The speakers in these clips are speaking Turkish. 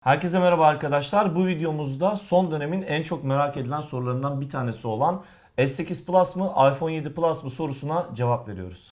Herkese merhaba arkadaşlar. Bu videomuzda son dönemin en çok merak edilen sorularından bir tanesi olan S8 Plus mı iPhone 7 Plus mı sorusuna cevap veriyoruz.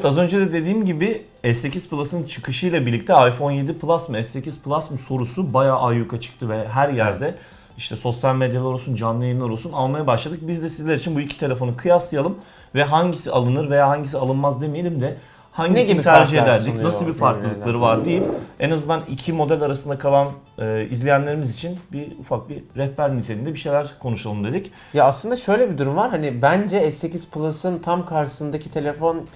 Evet az önce de dediğim gibi S8 Plus'ın çıkışıyla birlikte iPhone 7 Plus mı S8 Plus mı sorusu bayağı ayyuka çıktı ve her yerde Evet. işte sosyal medyalar olsun, canlı yayınlar olsun almaya başladık. Biz de sizler için bu iki telefonu kıyaslayalım ve hangisi alınır veya hangisi alınmaz demeyelim de hangisini gibi tercih ederdik, nasıl bir farklılıkları var deyip en azından iki model arasında kalan e, izleyenlerimiz için bir ufak bir rehber niteliğinde bir şeyler konuşalım dedik. Ya aslında şöyle bir durum var. Hani bence S8 Plus'ın tam karşısındaki telefon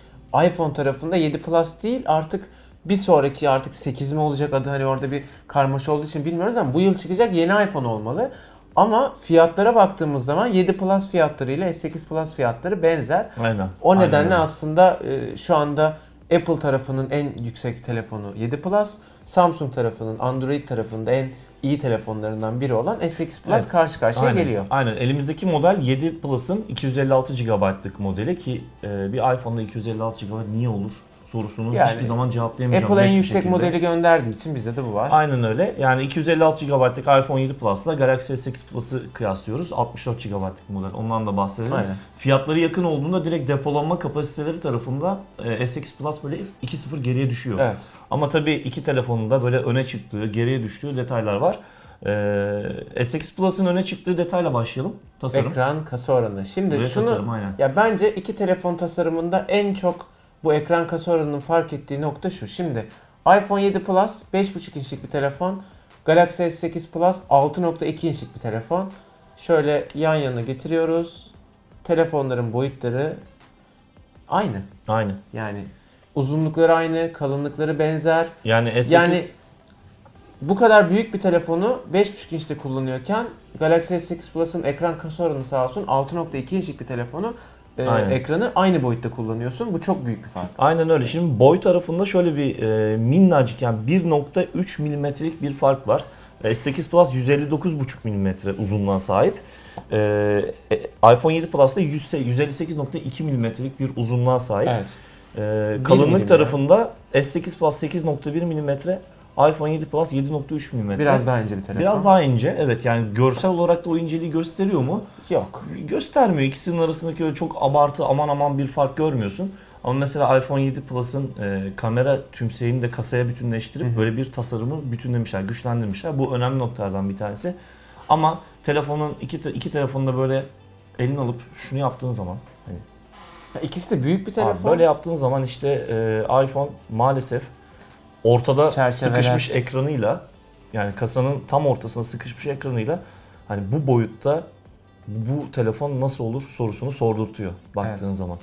iPhone tarafında 7 Plus değil artık bir sonraki artık 8 mi olacak adı hani orada bir karmaşa olduğu için bilmiyoruz ama bu yıl çıkacak yeni iPhone olmalı. Ama fiyatlara baktığımız zaman 7 Plus fiyatları ile S8 Plus fiyatları benzer. Aynen. O Aynen nedenle öyle. aslında e, şu anda Apple tarafının en yüksek telefonu 7 Plus, Samsung tarafının Android tarafında en iyi telefonlarından biri olan S8 Plus Evet. karşı karşıya Aynen. geliyor. Aynen. Elimizdeki model 7 Plus'ın 256 GB'lık modeli ki e, bir iPhone'da 256 GB niye olur sorusunu Yani hiçbir zaman cevaplayamayacağım. Apple en yüksek şekilde. modeli gönderdiği için bizde de bu var. Aynen öyle. Yani 256 GB'lık iPhone 7 Plus'la Galaxy S8 Plus'ı kıyaslıyoruz. 64 GB'lık model. Ondan da bahsedelim. Aynen. Fiyatları yakın olduğunda direkt depolanma kapasiteleri tarafında e, S8 Plus böyle 2-0 geriye düşüyor. Evet. Ama tabii iki telefonun da böyle öne çıktığı, geriye düştüğü detaylar var. Ee, S8 Plus'ın öne çıktığı detayla başlayalım. Tasarım. Ekran kasa oranı. Şimdi Ve şunu tasarım aynen. ya bence iki telefon tasarımında en çok bu ekran kasa oranının fark ettiği nokta şu. Şimdi iPhone 7 Plus 5.5 inçlik bir telefon. Galaxy S8 Plus 6.2 inçlik bir telefon. Şöyle yan yana getiriyoruz. Telefonların boyutları aynı. Aynı. Yani uzunlukları aynı, kalınlıkları benzer. Yani S8 Yani bu kadar büyük bir telefonu 5.5 inçte kullanıyorken Galaxy S8 Plus'ın ekran kasa oranı sağ olsun 6.2 inçlik bir telefonu e, Aynen. ekranı aynı boyutta kullanıyorsun. Bu çok büyük bir fark. Aynen öyle. Şimdi boy tarafında şöyle bir e, minnacık yani 1.3 milimetrelik bir fark var. E, S8 Plus 159.5 milimetre uzunluğa sahip. E, e, iPhone 7 Plus da 100 158.2 milimetrelik bir uzunluğa sahip. Evet. E, kalınlık milim tarafında S8 Plus 8.1 milimetre, iPhone 7 Plus 7.3 milimetre. Biraz daha ince bir telefon. Biraz daha ince. Evet yani görsel olarak da o inceliği gösteriyor mu? yok. göstermiyor. İkisinin arasındaki öyle çok abartı aman aman bir fark görmüyorsun. Ama mesela iPhone 7 Plus'ın e, kamera tümseyini de kasaya bütünleştirip Hı hı. böyle bir tasarımı bütünlemişler, güçlendirmişler. Bu önemli noktalardan bir tanesi. Ama telefonun iki te- iki telefonu da böyle elini alıp şunu yaptığın zaman hani Ya İkisi de büyük bir abi telefon. böyle yaptığın zaman işte e, iPhone maalesef ortada Çerçeveler. sıkışmış ekranıyla yani kasanın tam ortasına sıkışmış ekranıyla hani bu boyutta bu telefon nasıl olur sorusunu sordurtuyor baktığın Evet. zaman.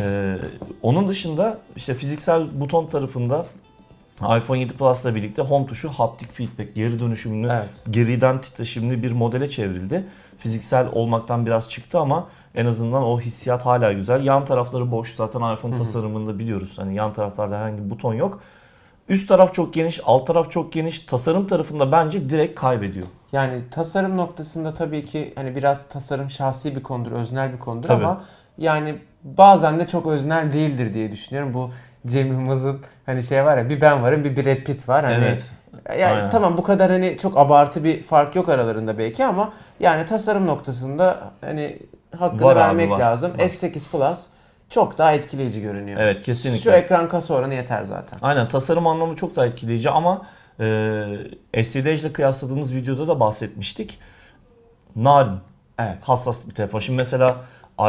Ee, onun dışında işte fiziksel buton tarafında iPhone 7 Plus'la birlikte home tuşu haptik feedback geri dönüşümlü Evet. geriden titreşimli bir modele çevrildi. Fiziksel olmaktan biraz çıktı ama en azından o hissiyat hala güzel. Yan tarafları boş. Zaten iPhone Hı hı. tasarımında biliyoruz. Hani yan taraflarda herhangi bir buton yok. Üst taraf çok geniş, alt taraf çok geniş. Tasarım tarafında bence direkt kaybediyor. Yani tasarım noktasında tabii ki hani biraz tasarım şahsi bir konudur, öznel bir konudur Tabii. ama yani bazen de çok öznel değildir diye düşünüyorum. Bu Cem Yılmaz'ın hani şey var ya bir ben varım bir Brad Pitt var. Hani evet. Yani Aynen. tamam bu kadar hani çok abartı bir fark yok aralarında belki ama yani tasarım noktasında hani hakkını Var abi, vermek var. lazım. Var. S8 Plus çok daha etkileyici görünüyor. Evet, kesinlikle. Şu ekran kasa oranı yeter zaten. Aynen tasarım anlamı çok daha etkileyici ama e, SCD ile kıyasladığımız videoda da bahsetmiştik. Narin, Evet. hassas bir telefon. Şimdi mesela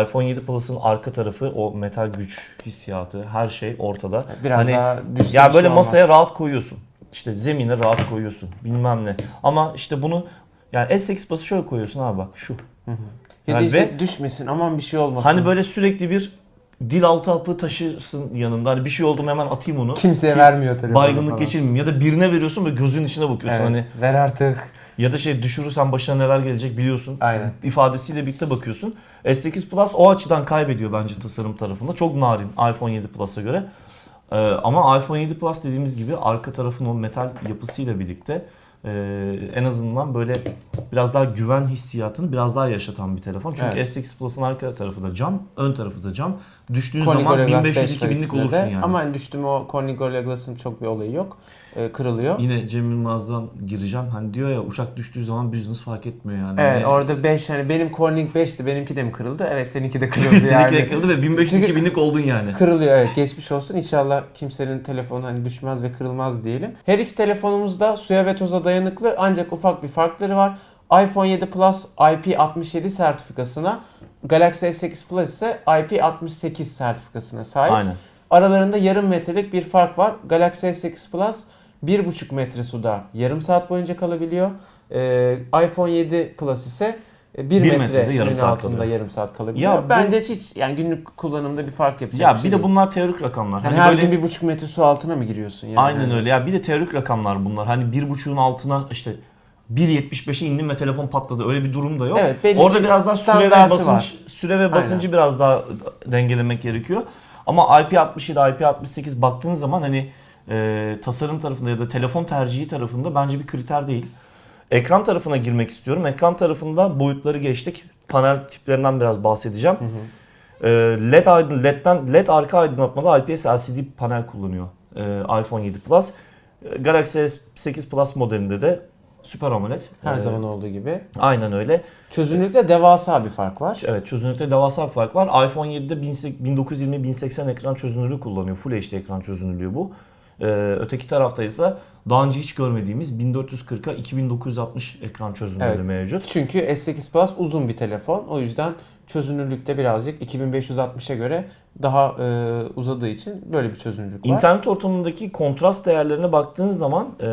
iPhone 7 Plus'ın arka tarafı o metal güç hissiyatı her şey ortada. Biraz Hani daha Ya böyle şey masaya olmaz. rahat koyuyorsun. İşte zemine rahat koyuyorsun. Bilmem ne. Ama işte bunu yani S8 Plus'ı şöyle koyuyorsun abi bak şu. Hı hı. Ya Yani işte ve- düşmesin aman bir şey olmasın. Hani böyle sürekli bir dil altı hapı taşırsın yanında. Hani bir şey oldu mu hemen atayım onu. kimseye Ki vermiyor telefonu Baygınlık falan. geçirmeyeyim. Ya da birine veriyorsun ve gözünün içine bakıyorsun. Evet, Hani ver artık. Ya da şey düşürürsen başına neler gelecek biliyorsun. Aynen. ifadesiyle birlikte bakıyorsun. S8 Plus o açıdan kaybediyor bence tasarım tarafında. Çok narin iPhone 7 Plus'a göre. Ee, ama iPhone 7 Plus dediğimiz gibi arka tarafın o metal yapısıyla birlikte e, en azından böyle biraz daha güven hissiyatını biraz daha yaşatan bir telefon. Çünkü Evet. S8 Plus'ın arka tarafı da cam, ön tarafı da cam. Düştüğün zaman Gorilla Glass 5 1500-2000'lik ikisinde olursun de. yani. Ama hani düştüm o Corning Gorilla Glass'ın çok bir olayı yok. Ee, kırılıyor. Yine Cem Yılmaz'dan gireceğim. Hani diyor ya uçak düştüğü zaman business fark etmiyor yani. Evet Hani orada 5 hani benim Corning 5'ti benimki de mi kırıldı? Evet seninki de kırıldı Seninki yani. de kırıldı ve 1500-2000'lik oldun yani. Kırılıyor evet geçmiş olsun. İnşallah kimsenin telefonu hani düşmez ve kırılmaz diyelim. Her iki telefonumuz da suya ve toza dayanıklı ancak ufak bir farkları var. iPhone 7 Plus IP67 sertifikasına, Galaxy S8 Plus ise IP68 sertifikasına sahip. Aynen. Aralarında yarım metrelik bir fark var. Galaxy S8 Plus 1,5 metre suda yarım saat boyunca kalabiliyor. Ee, iPhone 7 Plus ise 1 Bir metre yarım suyun saat altında kalıyor. yarım saat kalabiliyor. Ya bu- Bence hiç yani günlük kullanımda bir fark yapacak Ya bir şey de değil. bunlar teorik rakamlar. Hani Hani her böyle- gün bir buçuk metre su altına mı giriyorsun yani? Aynen öyle. Ya bir de teorik rakamlar bunlar. Hani bir buçuğun altına işte 1.75'e indim ve telefon patladı. Öyle bir durum da yok. Evet, belli Orada bir biraz daha süre ve standartı basınç, var. süre ve basıncı biraz daha dengelemek gerekiyor. Ama IP67, IP68 baktığın zaman hani e, tasarım tarafında ya da telefon tercihi tarafında bence bir kriter değil. Ekran tarafına girmek istiyorum. Ekran tarafında boyutları geçtik. Panel tiplerinden biraz bahsedeceğim. E, LED aydın, LED'den LED arka aydınlatmada IPS LCD panel kullanıyor e, iPhone 7 Plus. E, Galaxy S8 Plus modelinde de Super AMOLED. Her E, zaman olduğu gibi. Aynen öyle. Çözünürlükte devasa bir fark var. Evet çözünürlükte devasa bir fark var. iPhone 7'de 1920-1080 ekran çözünürlüğü kullanıyor. Full HD ekran çözünürlüğü bu. Ee, öteki tarafta ise daha önce hiç görmediğimiz 1440'a 2960 ekran çözünürlüğü Evet. mevcut. Çünkü S8 Plus uzun bir telefon. O yüzden çözünürlükte birazcık 2560'a göre daha e, uzadığı için böyle bir çözünürlük var. İnternet ortamındaki kontrast değerlerine baktığın zaman e,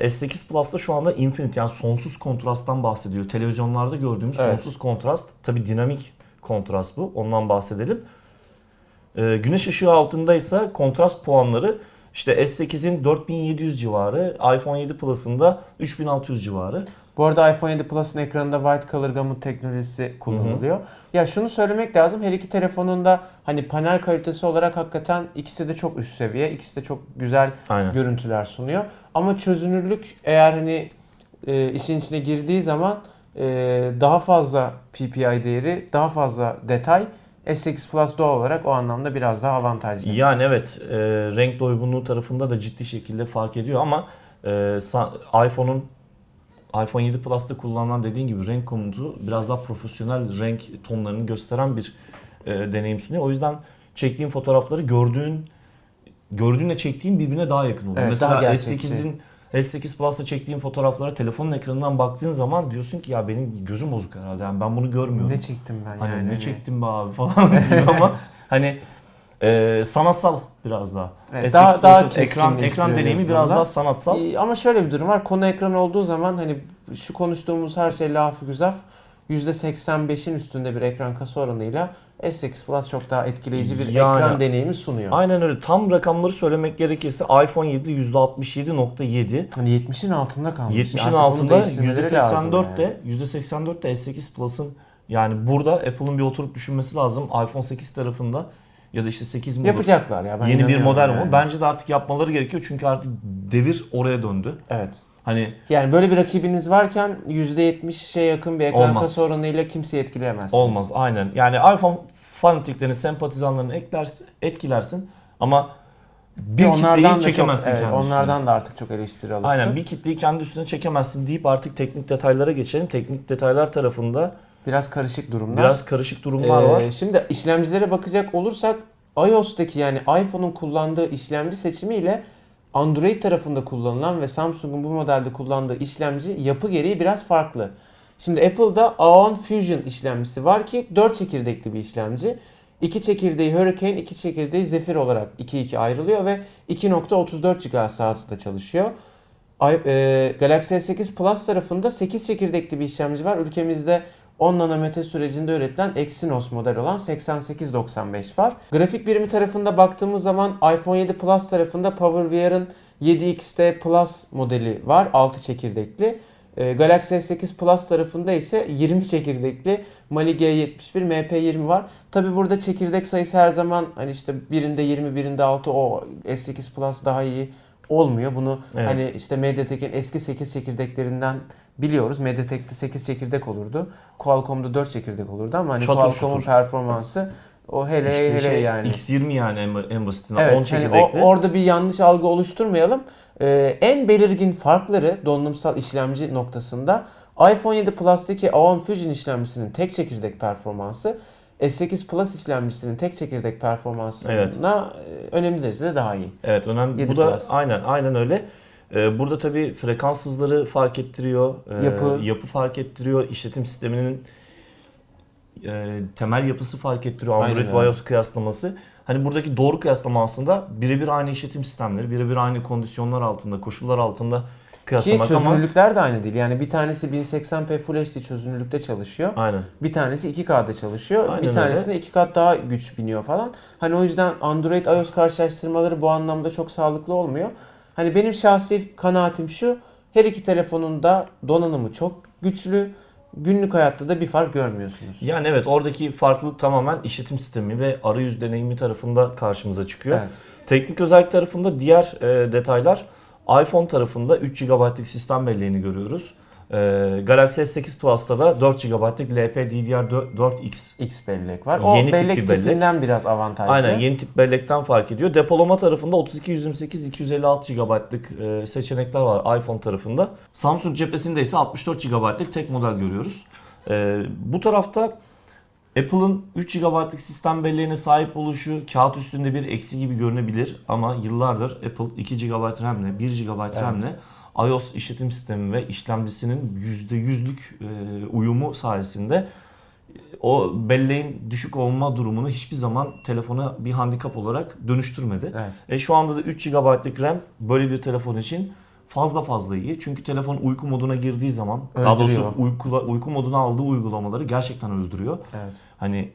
S8 Plus'ta şu anda infinite yani sonsuz kontrasttan bahsediyor. Televizyonlarda gördüğümüz Evet. sonsuz kontrast. Tabi dinamik kontrast bu. Ondan bahsedelim. E, güneş ışığı altındaysa kontrast puanları işte S8'in 4700 civarı, iPhone 7 Plus'ın da 3600 civarı. Bu arada iPhone 7 Plus'ın ekranında White Color Gamut teknolojisi kullanılıyor. Ya şunu söylemek lazım. Her iki telefonun da hani panel kalitesi olarak hakikaten ikisi de çok üst seviye. ikisi de çok güzel Aynen. görüntüler sunuyor. Ama çözünürlük eğer hani e, işin içine girdiği zaman e, daha fazla PPI değeri, daha fazla detay S8 Plus doğal olarak o anlamda biraz daha avantajlı. Yani evet e, renk doygunluğu tarafında da ciddi şekilde fark ediyor ama e, iPhone'un iPhone 7 Plus'ta kullanılan dediğin gibi renk komutu biraz daha profesyonel renk tonlarını gösteren bir e, deneyim sunuyor. O yüzden çektiğin fotoğrafları gördüğün gördüğünle çektiğin birbirine daha yakın oluyor. Evet, Mesela daha gerçekçi. S8'in S8 Plus'ta çektiğin fotoğraflara telefonun ekranından baktığın zaman diyorsun ki ya benim gözüm bozuk herhalde. Yani ben bunu görmüyorum. Ne çektim ben Hani yani. ne çektim be abi falan diyor ama hani e, sanatsal biraz daha. Evet, S8 daha- daha ekran ekran en deneyimi biraz daha sanatsal. Ee, Ama şöyle bir durum var. Konu ekran olduğu zaman hani şu konuştuğumuz her şey lafı güzel. %85'in üstünde bir ekran kasa oranıyla S8 Plus çok daha etkileyici bir Yani- ekran deneyimi sunuyor. Aynen öyle. Tam rakamları söylemek gerekirse iPhone 7 %67.7, Hani 70'in altında kalmış. 70'in Artık bunu altında değiştirmeleri lazım %84'te yani. %84'te S8 Plus'ın yani burada Apple'ın bir oturup düşünmesi lazım. iPhone 8 tarafında ya da işte 8 mi? Yapacaklar ya. Ben Yeni bir model yani. mi? Bence de artık yapmaları gerekiyor çünkü artık devir oraya döndü. Evet. Hani Yani böyle bir rakibiniz varken %70'e yakın bir ekran Olmaz. kasa oranıyla kimseyi etkileyemezsiniz. Olmaz aynen. Yani iPhone fanatiklerini, sempatizanlarını eklersin, etkilersin ama bir Ve kitleyi da çok, çekemezsin evet, kendi onlardan da artık çok eleştiri alırsın. üstüne. Aynen bir kitleyi kendi üstüne çekemezsin deyip artık teknik detaylara geçelim. Teknik detaylar tarafında Biraz karışık durumlar. biraz karışık durumlar Ee, var. Şimdi işlemcilere bakacak olursak iOS'taki yani iPhone'un kullandığı işlemci seçimiyle Android tarafında kullanılan ve Samsung'un bu modelde kullandığı işlemci yapı gereği biraz farklı. Şimdi Apple'da A10 Fusion işlemcisi var ki 4 çekirdekli bir işlemci. 2 çekirdeği Hurricane, 2 çekirdeği Zephyr olarak 2-2 ayrılıyor ve 2.34 GHz hızda çalışıyor. E, Galaxy S8 Plus tarafında 8 çekirdekli bir işlemci var. Ülkemizde 10 nanometre sürecinde üretilen Exynos model olan 8895 var. Grafik birimi tarafında baktığımız zaman iPhone 7 Plus tarafında PowerVR'ın 7XT Plus modeli var. 6 çekirdekli. E, Galaxy S8 Plus tarafında ise 20 çekirdekli Mali G71 MP20 var. Tabi burada çekirdek sayısı her zaman hani işte birinde 20 birinde 6 o S8 Plus daha iyi olmuyor. Bunu Evet. hani işte MediaTek'in eski 8 çekirdeklerinden biliyoruz. MediaTek'te 8 çekirdek olurdu. Qualcomm'da 4 çekirdek olurdu ama hani Çatır Qualcomm'un çutur. performansı o hele İşte hele şey, yani. X20 yani en, en basitinden 10 Evet hani çekirdekli. o, orada bir yanlış algı oluşturmayalım. Ee, en belirgin farkları donanımsal işlemci noktasında iPhone 7 Plus'taki A10 Fusion işlemcisinin tek çekirdek performansı S8 Plus işlemcisinin tek çekirdek performansına Evet. e, önemli derecede daha iyi. Evet önemli. 7 Bu da Plus. aynen aynen öyle. Ee, burada tabii frekans hızları fark ettiriyor. Ee, Yapı. yapı fark ettiriyor. İşletim sisteminin e, temel yapısı fark ettiriyor. Android öyle. ve iOS kıyaslaması. Hani buradaki doğru kıyaslama aslında birebir aynı işletim sistemleri, birebir aynı kondisyonlar altında, koşullar altında Ki kıyaslamak ama çözünürlükler de aynı değil. Yani bir tanesi 1080p Full HD çözünürlükte çalışıyor. aynen. Bir tanesi 2K'da çalışıyor. Aynen bir öyle. tanesinde 2 kat daha güç biniyor falan. Hani o yüzden Android iOS karşılaştırmaları bu anlamda çok sağlıklı olmuyor. Hani benim şahsi kanaatim şu. Her iki telefonun da donanımı çok güçlü. Günlük hayatta da bir fark görmüyorsunuz. Yani evet oradaki farklılık tamamen işletim sistemi ve arayüz deneyimi tarafında karşımıza çıkıyor. Evet. Teknik özellik tarafında diğer e, detaylar iPhone tarafında 3 GB'lık sistem belleğini görüyoruz. E, Galaxy S8 Plus'ta da 4 GB'lık LPDDR4X. X bellek var. O Yeni tip bellek bir bellek. tipinden biraz avantajlı. Aynen yeni tip bellekten fark ediyor. Depolama tarafında 32, 128, 256 GB'lık e, seçenekler var iPhone tarafında. Samsung cephesinde ise 64 GB'lık tek model görüyoruz. E, bu tarafta Apple'ın 3 GB'lık sistem belleğine sahip oluşu kağıt üstünde bir eksi gibi görünebilir ama yıllardır Apple 2 GB RAM'le 1 GB RAM'le iOS işletim sistemi ve işlemcisinin %100'lük e, uyumu sayesinde o belleğin düşük olma durumunu hiçbir zaman telefona bir handikap olarak dönüştürmedi. Evet. E şu anda da 3 GB'lık RAM böyle bir telefon için fazla fazla iyi. Çünkü telefon uyku moduna girdiği zaman daha doğrusu Öldürüyor. uyku, uyku moduna aldığı uygulamaları gerçekten öldürüyor. Evet. Hani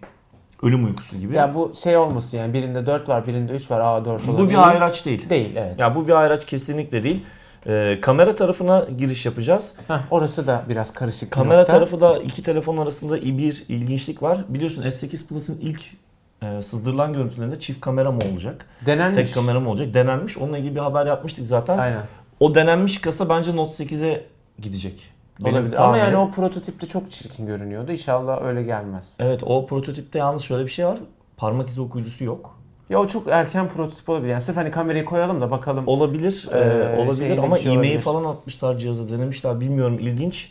ölüm uykusu gibi. Ya bu şey olmasın yani birinde 4 var, birinde 3 var. Aa 4 bu olabilir. bir ayraç değil. Değil evet. Ya bu bir ayraç kesinlikle değil. E, kamera tarafına giriş yapacağız. Heh, orası da biraz karışık Kamera nokta. tarafı da iki telefon arasında bir ilginçlik var. Biliyorsun S8 Plus'ın ilk e, sızdırılan görüntülerinde çift kamera mı olacak? denenmiş. Tek kamera mı olacak? Denenmiş. Onunla ilgili bir haber yapmıştık zaten. Aynen. O denenmiş kasa bence Note 8'e gidecek. Benim Olabilir. Ama yani tahminim. o prototipte çok çirkin görünüyordu. İnşallah öyle gelmez. Evet o prototipte yalnız şöyle bir şey var. Parmak izi okuyucusu yok. Ya o çok erken prototip olabilir. Yani sırf hani kamerayı koyalım da bakalım. Olabilir. Ee, e, olabilir şeyli ama şey e-mail olabilir. falan atmışlar cihaza denemişler. Bilmiyorum ilginç.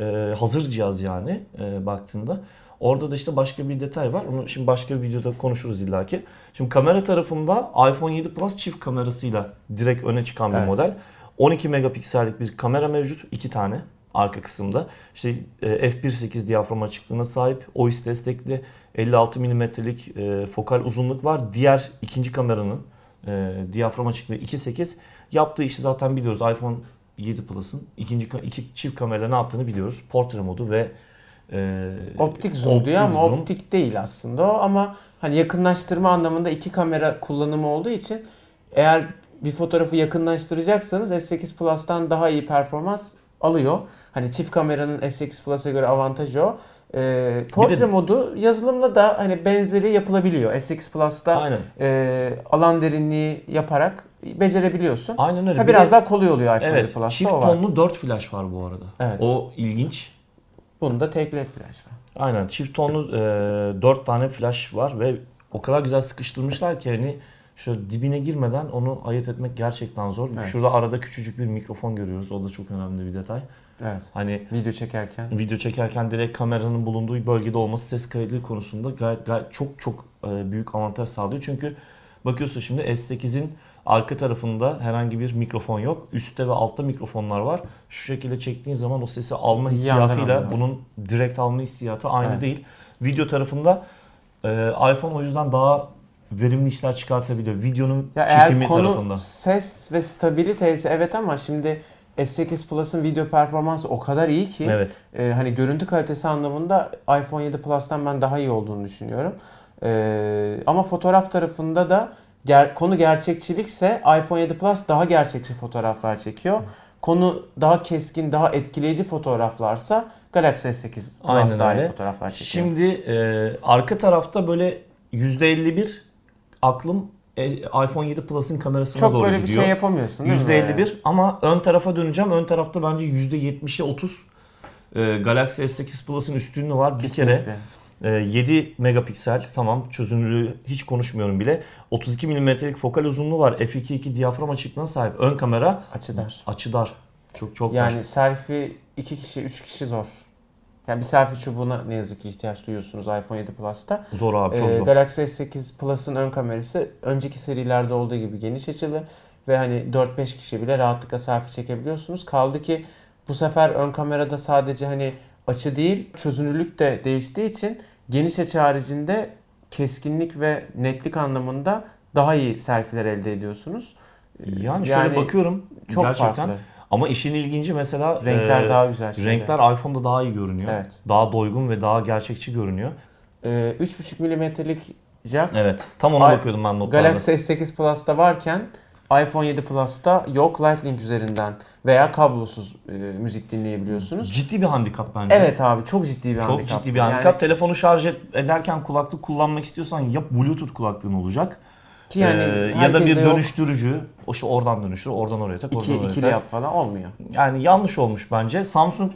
E, hazır cihaz yani e, baktığında. Orada da işte başka bir detay var. Onu şimdi başka bir videoda konuşuruz illaki. Şimdi kamera tarafında iPhone 7 Plus çift kamerasıyla direkt öne çıkan bir Evet. model. 12 megapiksellik bir kamera mevcut. iki tane arka kısımda. İşte e, f1.8 diyafram açıklığına sahip. OIS destekli 56 milimetrelik e, fokal uzunluk var. Diğer ikinci kameranın e, diyafram açıklığı 2.8. Yaptığı işi zaten biliyoruz. iPhone 7 Plus'ın ikinci iki çift kamera ne yaptığını biliyoruz. Portre modu ve e, optik zoom diyor ama zoom. optik değil aslında o ama hani yakınlaştırma anlamında iki kamera kullanımı olduğu için eğer bir fotoğrafı yakınlaştıracaksanız S8 Plus'tan daha iyi performans alıyor. Hani çift kameranın S8 Plus'a göre avantajı o. Ee, portre Bir de- modu yazılımla da hani benzeri yapılabiliyor. S8 Plus'ta Aynen. e, alan derinliği yaparak becerebiliyorsun. Aynen öyle. Ha, Bir biraz de- daha kolay oluyor iPhone 7 Evet, Plus'ta çift tonlu 4 flash var bu arada. Evet. O ilginç. Bunda tek led flash var. Aynen çift tonlu e, 4 tane flash var ve o kadar güzel sıkıştırmışlar ki hani şöyle dibine girmeden onu ayırt etmek gerçekten zor. Evet. Şurada arada küçücük bir mikrofon görüyoruz. O da çok önemli bir detay. Evet. Hani Video çekerken. video çekerken direkt kameranın bulunduğu bölgede olması ses kaydı konusunda gayet, gayet çok çok e, büyük avantaj sağlıyor. Çünkü bakıyorsun şimdi S8'in arka tarafında herhangi bir mikrofon yok. Üstte ve altta mikrofonlar var. Şu şekilde çektiğin zaman o sesi alma hissiyatıyla bunun direkt alma hissiyatı aynı Evet. değil. Video tarafında e, iPhone o yüzden daha verimli işler çıkartabiliyor. Videonun Ya eğer çekimi konu tarafında. ses ve stabilite ise evet ama şimdi S8 Plus'ın video performansı o kadar iyi ki Evet. e, hani görüntü kalitesi anlamında iPhone 7 Plus'tan ben daha iyi olduğunu düşünüyorum. E, ama fotoğraf tarafında da ger- konu gerçekçilikse iPhone 7 Plus daha gerçekçi fotoğraflar çekiyor. konu daha keskin, daha etkileyici fotoğraflarsa Galaxy S8 Plus Aynen daha iyi öyle. fotoğraflar çekiyor. Şimdi e, arka tarafta böyle %51 aklım e, iPhone 7 Plus'ın kamerasına Çok doğru böyle bir gidiyor. şey yapamıyorsun değil mi? %51 ama ön tarafa döneceğim. Ön tarafta bence %70'e 30 e, Galaxy S8 Plus'ın üstünlüğü var. Bir kere Kesinlikle. e, 7 megapiksel tamam çözünürlüğü hiç konuşmuyorum bile. 32 milimetrelik fokal uzunluğu var. f2.2 diyafram açıklığına sahip. Ön kamera Açı dar. açı dar. Çok çok Yani dar. selfie iki kişi, üç kişi zor. Yani bir selfie çubuğuna ne yazık ki ihtiyaç duyuyorsunuz iPhone 7 Plus'ta. Zor abi çok Ee, zor. Galaxy S8 Plus'ın ön kamerası önceki serilerde olduğu gibi geniş açılı ve hani 4-5 kişi bile rahatlıkla selfie çekebiliyorsunuz. Kaldı ki bu sefer ön kamerada sadece hani açı değil çözünürlük de değiştiği için geniş açı haricinde keskinlik ve netlik anlamında daha iyi selfie'ler elde ediyorsunuz. Yani şöyle bakıyorum çok gerçekten. farklı. Ama işin ilginci mesela Renkler e, daha güzel. şeyler. renkler iPhone'da daha iyi görünüyor. Evet. Daha doygun ve daha gerçekçi görünüyor. Ee, 3.5 milimetrelik jack Evet. Tam ona bakıyordum ben notlarda. Galaxy S8 Plus'ta varken iPhone 7 Plus'ta yok Lightning üzerinden veya kablosuz e, müzik dinleyebiliyorsunuz. Ciddi bir handikap bence. Evet abi çok ciddi bir Çok handikap. ciddi bir handikap. Telefonu şarj ederken kulaklık kullanmak istiyorsan ya Bluetooth kulaklığın olacak. ki yani Ee, ya da bir yok. O şu oradan dönüştür, oradan oraya tak, oradan İki, oraya ikili tak. yap falan olmuyor. Yani yanlış olmuş bence. Samsung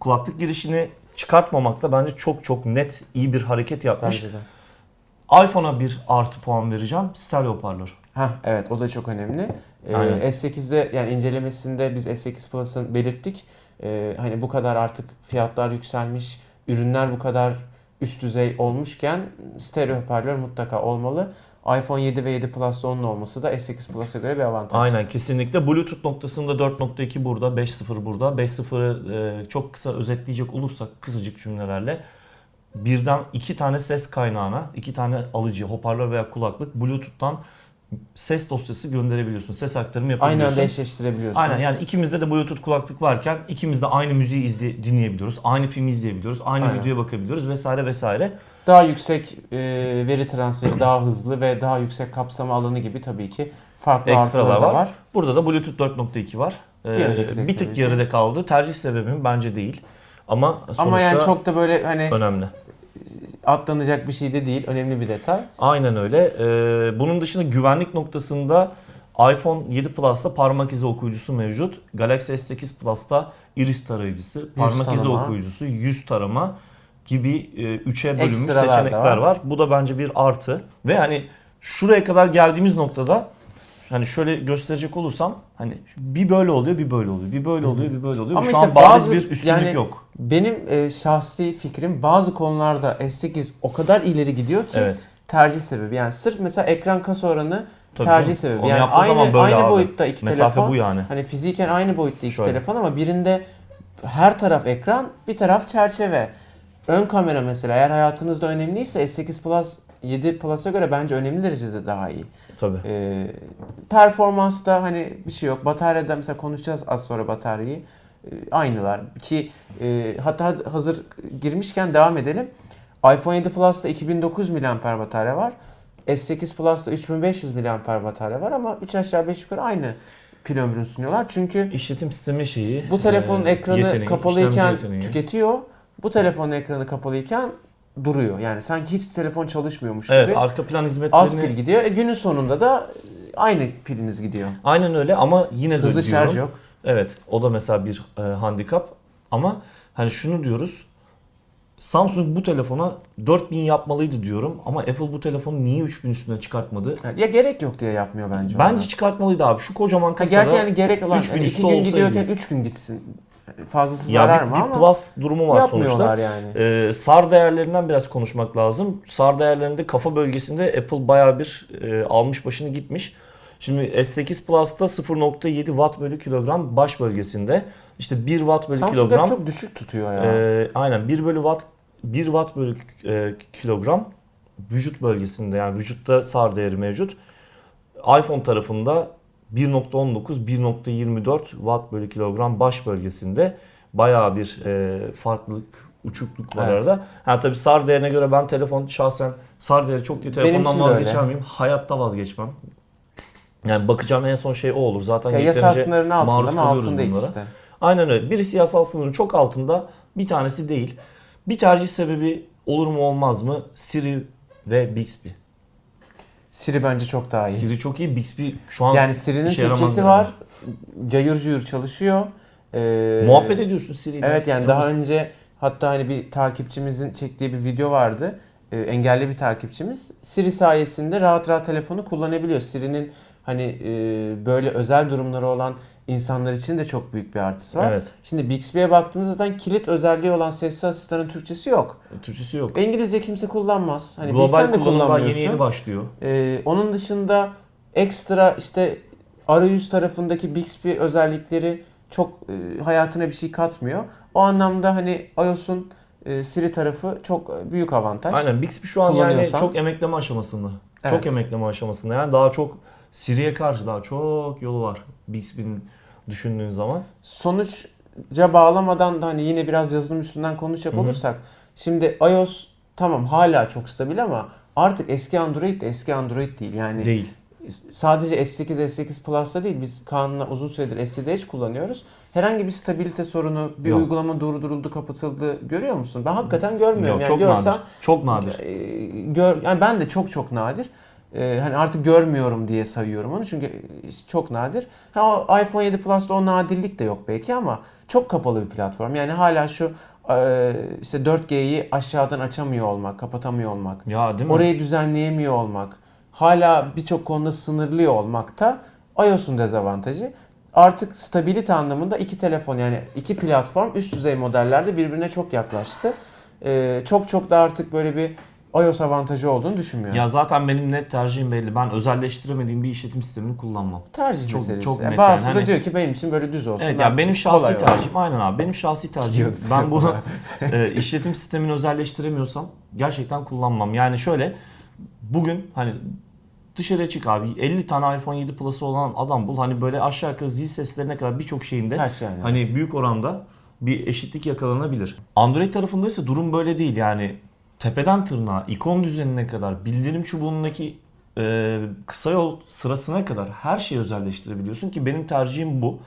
kulaklık girişini çıkartmamakla bence çok çok net iyi bir hareket yapmış. Bence de. iPhone'a bir artı puan vereceğim. Stereo hoparlör. Hah evet o da çok önemli. Ee, Aynen. S8'de yani incelemesinde biz S8 Plus'ın belirttik. Ee, hani bu kadar artık fiyatlar yükselmiş, ürünler bu kadar üst düzey olmuşken stereo hoparlör mutlaka olmalı. iPhone 7 ve 7 Plus'ta onun olması da S8 Plus'a göre bir avantaj. Aynen kesinlikle. Bluetooth noktasında 4.2 burada, 5.0 burada. 5.0'ı e, çok kısa özetleyecek olursak kısacık cümlelerle birden iki tane ses kaynağına, iki tane alıcı, hoparlör veya kulaklık Bluetooth'tan ses dosyası gönderebiliyorsun. Ses aktarımı Aynı yapabiliyorsun. anda eşleştirebiliyorsun. Aynen yani ikimizde de Bluetooth kulaklık varken ikimiz de aynı müziği izle, dinleyebiliyoruz. Aynı filmi izleyebiliyoruz. Aynı Aynen. videoya bakabiliyoruz vesaire vesaire. Daha yüksek e, veri transferi, daha hızlı ve daha yüksek kapsama alanı gibi tabii ki farklı Ekstralar artıları da var. var. Burada da Bluetooth 4.2 var. Ee, Bir önceki bir tık geride kaldı. Tercih sebebim bence değil. Ama sonuçta Ama yani çok da böyle hani önemli. Atlanacak bir şey de değil. Önemli bir detay. Aynen öyle. Ee, bunun dışında güvenlik noktasında iPhone 7 Plus'ta parmak izi okuyucusu mevcut. Galaxy S8 Plus'ta iris tarayıcısı, parmak izi tarama. okuyucusu, yüz tarama gibi 3'e bölünmüş Ekstralar da seçenekler var. var. Bu da bence bir artı. Ve hani şuraya kadar geldiğimiz noktada hani şöyle gösterecek olursam hani bir böyle oluyor, bir böyle oluyor, bir böyle oluyor, bir böyle oluyor. Ama Şu işte an bariz bazı- bir üstünlük yani yok. Benim e, şahsi fikrim bazı konularda S8 o kadar ileri gidiyor ki Evet. tercih sebebi. Yani sırf mesela ekran kasa oranı Tabii tercih canım. sebebi. Onu Yani aynı aynı abi. boyutta iki Mesafe telefon. bu yani. Hani fiziken aynı boyutta iki Şöyle. telefon ama birinde her taraf ekran, bir taraf çerçeve. Ön kamera mesela eğer hayatınızda önemliyse S8 Plus 7 Plus'a göre bence önemli derecede daha iyi. Tabii. Ee, performansta hani bir şey yok. Bataryada mesela konuşacağız az sonra bataryayı. Ee, aynılar ki e, hatta hazır girmişken devam edelim. iPhone 7 Plus'ta 2009 mAh batarya var. S8 Plus'ta 3500 mAh batarya var ama 3 aşağı 5 yukarı aynı pil ömrünü sunuyorlar. Çünkü İşletim sistemi şeyi. bu telefonun e, ekranı yeteneği, kapalıyken tüketiyor. Bu telefonun ekranı kapalıyken duruyor. Yani sanki hiç telefon çalışmıyormuş Evet gibi. arka plan Az hizmetlerini pil gidiyor. E, günün sonunda da aynı piliniz gidiyor. aynen öyle ama yine de Hızlı diyorum, şarj yok. Evet o da mesela bir e, handikap ama hani şunu diyoruz Samsung bu telefona 4000 yapmalıydı diyorum ama Apple bu telefonu niye 3000 üstüne çıkartmadı? Ya gerek yok diye yapmıyor bence. Bence onu. çıkartmalıydı abi. Şu kocaman Ha, kasada gerçi yani gerek olan 3000 yani üstü iki gün olsaydı. gidiyorken üç gün gitsin. Fazlası ya zarar bir, mı bir ama plus durumu var sonuçta. yani. Ee, SAR değerlerinden biraz konuşmak lazım. SAR değerlerinde kafa bölgesinde Apple bayağı bir e, almış başını gitmiş. Şimdi S8 Plus'ta 0.7 watt bölü kilogram baş bölgesinde. İşte 1 watt bölü Samsung kilogram. hep çok düşük tutuyor ya. e, aynen 1 bölü watt 1 watt bölü e, kilogram vücut bölgesinde yani vücutta SAR değeri mevcut. iPhone tarafında 1.19 1.24 watt bölü kilogram baş bölgesinde bayağı bir e, farklılık uçukluk var Evet. arada. Ha tabii SAR değerine göre ben telefon şahsen SAR değeri çok diye telefondan vazgeçer miyim? Hayatta vazgeçmem. Yani bakacağım en son şey o olur. Zaten Ya yasal yeterince sınırın altında kalıyoruz altında bunlara. de. Aynen öyle. Birisi yasal sınırın çok altında, bir tanesi değil. Bir tercih sebebi olur mu olmaz mı? Siri ve Bixby. Siri bence çok daha iyi. Siri çok iyi, Bixby şu an yani Siri'nin işe yaramaz Türkçesi yani. var. Cayır cayır çalışıyor. Ee, Muhabbet ediyorsun Siri'yle. Evet yani daha önce hatta hani bir takipçimizin çektiği bir video vardı. Ee, engelli bir takipçimiz. Siri sayesinde rahat rahat telefonu kullanabiliyor. Siri'nin hani e, böyle özel durumları olan insanlar için de çok büyük bir artısı var. Evet. Şimdi Bixby'ye baktığınızda zaten kilit özelliği olan sesli asistanın Türkçesi yok. Türkçesi yok. İngilizce kimse kullanmaz. Hani Global bilsen de kullanmıyorsun. yeni yeni başlıyor. Ee, onun dışında ekstra işte arayüz tarafındaki Bixby özellikleri çok e, hayatına bir şey katmıyor. O anlamda hani iOS'un e, Siri tarafı çok e, büyük avantaj. Aynen Bixby şu an yani Kullanıyorsan- çok emekleme aşamasında. Evet. Çok emekleme aşamasında. Yani daha çok Siri'ye karşı daha çok yolu var Bixby'nin düşündüğün zaman. Sonuçca bağlamadan da hani yine biraz yazılım üstünden konuşacak Hı hı. olursak. Şimdi iOS tamam hala çok stabil ama artık eski Android de eski Android değil. Yani Değil. sadece S8, S8 Plus'ta değil biz Kaan'la uzun süredir S7 kullanıyoruz. Herhangi bir stabilite sorunu, bir Yok. uygulama durduruldu, kapatıldı görüyor musun? Ben hakikaten görmüyorum. Yok, yani çok görsem, nadir. Çok nadir. e, gör, yani ben de çok çok nadir. E, hani artık görmüyorum diye sayıyorum onu çünkü çok nadir. Ha, o iPhone 7 Plus'ta o nadirlik de yok belki ama çok kapalı bir platform. Yani hala şu e, işte 4G'yi aşağıdan açamıyor olmak, kapatamıyor olmak. Ya değil mi? Orayı düzenleyemiyor olmak, hala birçok konuda sınırlıyor olmak da iOS'un dezavantajı. Artık stabilite anlamında iki telefon yani iki platform üst düzey modellerde birbirine çok yaklaştı. Ee, çok çok da artık böyle bir iOS avantajı olduğunu düşünmüyorum. Ya zaten benim net tercihim belli. Ben özelleştiremediğim bir işletim sistemini kullanmam. Tercih Çok- meselesi. çok Yani net bazısı yani. da Hani- diyor ki benim için böyle düz olsun. Evet yani benim şahsi kolay tercihim aynen abi. Benim şahsi tercihim. Ben bunu e, işletim sistemini özelleştiremiyorsam gerçekten kullanmam. Yani şöyle bugün hani dışarıya çık abi 50 tane iPhone 7 Plus'ı olan adam bul. Hani böyle aşağı yukarı zil seslerine kadar birçok şeyinde Her şey yani. hani büyük oranda bir eşitlik yakalanabilir. Android tarafında ise durum böyle değil. Yani tepeden tırnağa, ikon düzenine kadar, bildirim çubuğundaki e, kısa yol sırasına kadar her şeyi özelleştirebiliyorsun ki benim tercihim bu.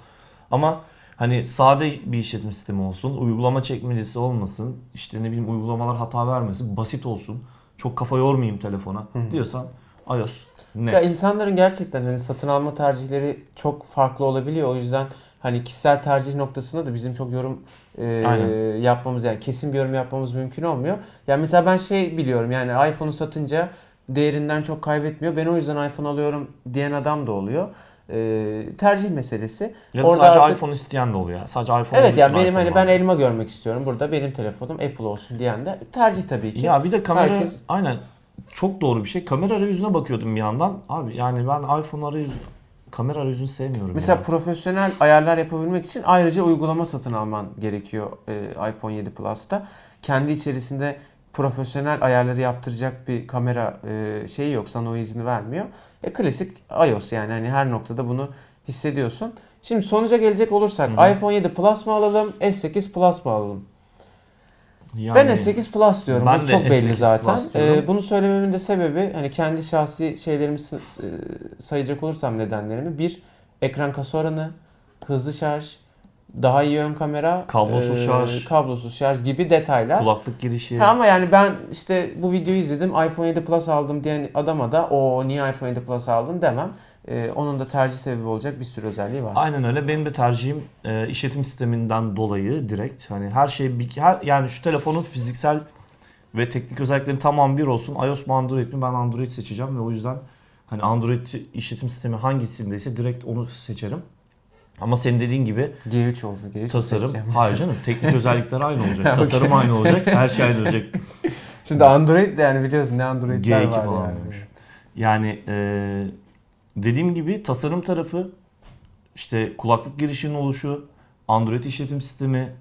Ama hani sade bir işletim sistemi olsun, uygulama çekmecesi olmasın, işte ne bileyim uygulamalar hata vermesin, basit olsun, çok kafa yormayayım telefona diyorsan iOS net. Ya insanların gerçekten hani satın alma tercihleri çok farklı olabiliyor. O yüzden hani kişisel tercih noktasında da bizim çok yorum e, Aynen. yapmamız yani kesin bir yorum yapmamız mümkün olmuyor. Yani mesela ben şey biliyorum yani iPhone'u satınca değerinden çok kaybetmiyor. Ben o yüzden iPhone alıyorum diyen adam da oluyor. E, tercih meselesi. ya da orada sadece artık- iPhone isteyen de oluyor. Yani. Sadece iPhone Evet yani benim hani ben elma görmek istiyorum. Burada benim telefonum Apple olsun diyen de tercih tabii ki. Ya bir de kamera Herkes- aynen çok doğru bir şey. Kamera arayüzüne bakıyordum bir yandan. Abi yani ben iPhone arayüzü kamera arayüzünü sevmiyorum. Mesela ya. profesyonel ayarlar yapabilmek için ayrıca uygulama satın alman gerekiyor e, iPhone 7 Plus'ta. Kendi içerisinde profesyonel ayarları yaptıracak bir kamera e, şeyi yok. Sana o izni vermiyor. E, klasik iOS yani hani her noktada bunu hissediyorsun. Şimdi sonuca gelecek olursak Hı hı. iPhone 7 Plus mu alalım, S8 Plus mu alalım? Yani- Ben S8 Plus diyorum. Ben Bu çok belli S8 zaten. Ee, bunu söylememin de sebebi hani kendi şahsi şeylerimi sayacak olursam nedenlerimi. Bir, ekran kasa oranı, hızlı şarj, daha iyi ön kamera, Kablosuz e, şarj. kablosuz şarj gibi detaylar. kulaklık girişi. Ha, ama yani ben işte bu videoyu izledim iPhone 7 Plus aldım diyen adama da o niye iPhone 7 Plus aldım demem. Ee, onun da tercih sebebi olacak bir sürü özelliği var. Aynen öyle. Benim de tercihim e, işletim sisteminden dolayı direkt hani her şey bir her, yani şu telefonun fiziksel ve teknik özelliklerin tamam bir olsun. iOS mu Android mi? Ben Android seçeceğim ve o yüzden hani Android işletim sistemi hangisindeyse direkt onu seçerim. Ama senin dediğin gibi G3 olsun. G3 tasarım hayır canım teknik özellikler aynı olacak. Tasarım aynı olacak. Her şey aynı olacak. Şimdi Android de yani biliyorsun ne Android'ler G2 var falan yani. olmuş. Yani e, dediğim gibi tasarım tarafı işte kulaklık girişinin oluşu, Android işletim sistemi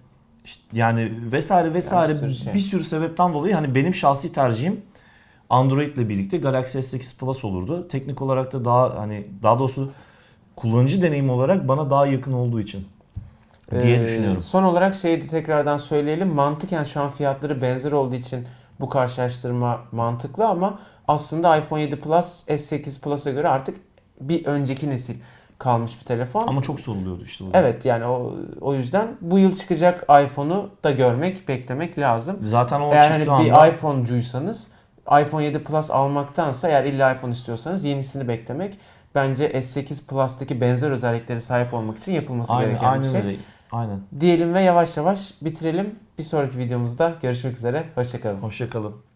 işte yani vesaire vesaire Yani bir bir, sürü şey. sürü sebepten dolayı hani benim şahsi tercihim Android ile birlikte Galaxy S8 Plus olurdu. Teknik olarak da daha hani daha doğrusu kullanıcı deneyimi olarak bana daha yakın olduğu için diye Ee, düşünüyorum. Son olarak şeyi de tekrardan söyleyelim. Mantıken şu an fiyatları benzer olduğu için bu karşılaştırma mantıklı ama aslında iPhone 7 Plus S8 Plus'a göre artık bir önceki nesil kalmış bir telefon. Ama çok soruluyordu işte bu. Evet yani o o yüzden bu yıl çıkacak iPhone'u da görmek, beklemek lazım. Zaten o Eğer hani bir anda iPhone'cuysanız iPhone 7 Plus almaktansa eğer illa iPhone istiyorsanız yenisini beklemek bence S8 Plus'taki benzer özelliklere sahip olmak için yapılması aynen, gereken bir aynen şey. öyle. Aynen. Diyelim ve yavaş yavaş bitirelim. Bir sonraki videomuzda görüşmek üzere. Hoşçakalın. Hoşçakalın.